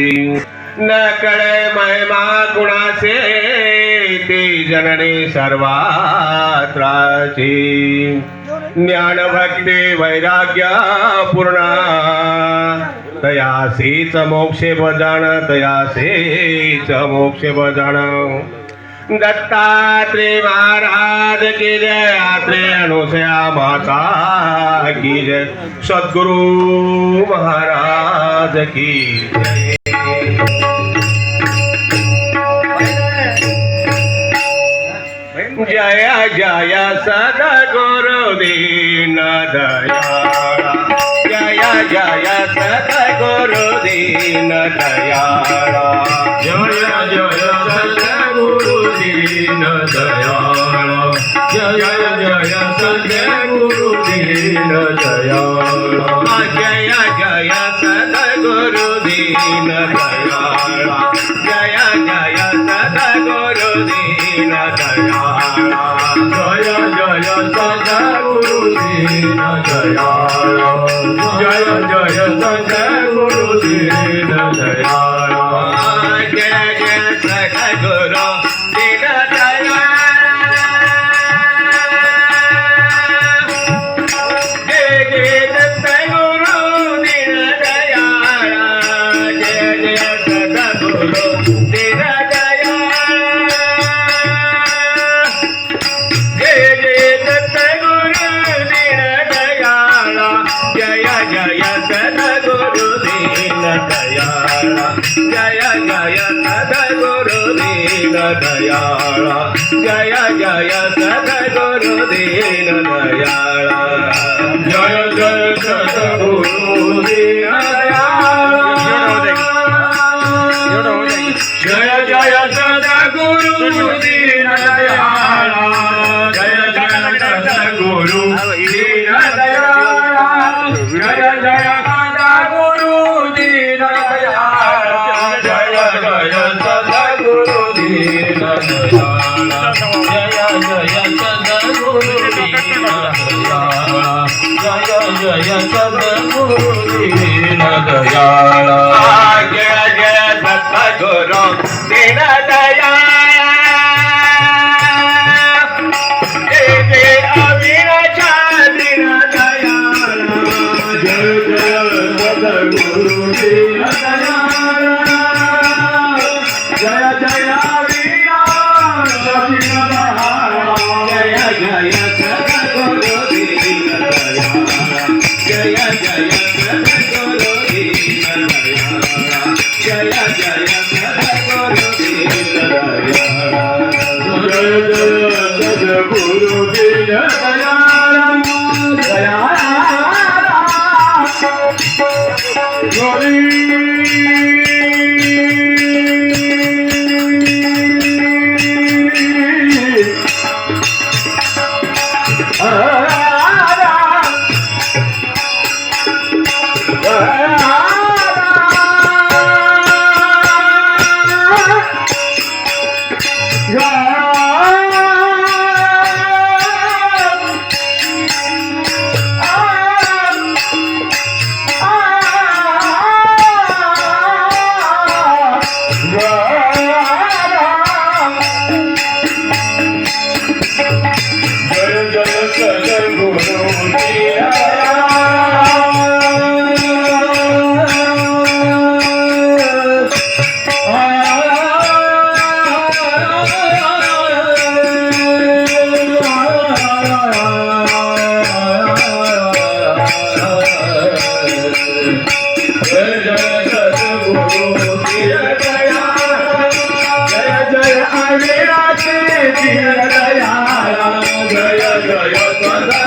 न कळे महिमा कुणाचे ते जननी सर्वात्राची ज्ञान भक्ती वैराग्य, पूर्ण। तयासीच मोक्षे भजन तयासीच मोक्षे भजन। दत्तात्रेय महाराज की जय आत्रे अनुसया माता की जय। सद्गुरु महाराज की जय। जया जया सदा गुरु दीन दयाला। जया जया सदा गुरु दीन दयाला। जया जया सदा गुरु दीन दयाला। जया जया सदा गुरु दीन दयाला। Dina Jaya Jaya Jaya Sada Guru Dina Jaya Jaya Jaya Sada जय जय सद्गुरु दयाळा जय जय सद्गुरु दयाळा जय जय सद्गुरु दीन जय जय सद्गुरु दीन जय जय ಜಯ ಜಯ ಚಂದ್ರಗುರು ಜಯ ಜಯ ಚಂದ್ರಗುರು ದಯಾಳ ಜಯ ಜಯ ದತ್ತ ಗುರು ದೀನ ದಯಾಳ Ah Jaya Jaya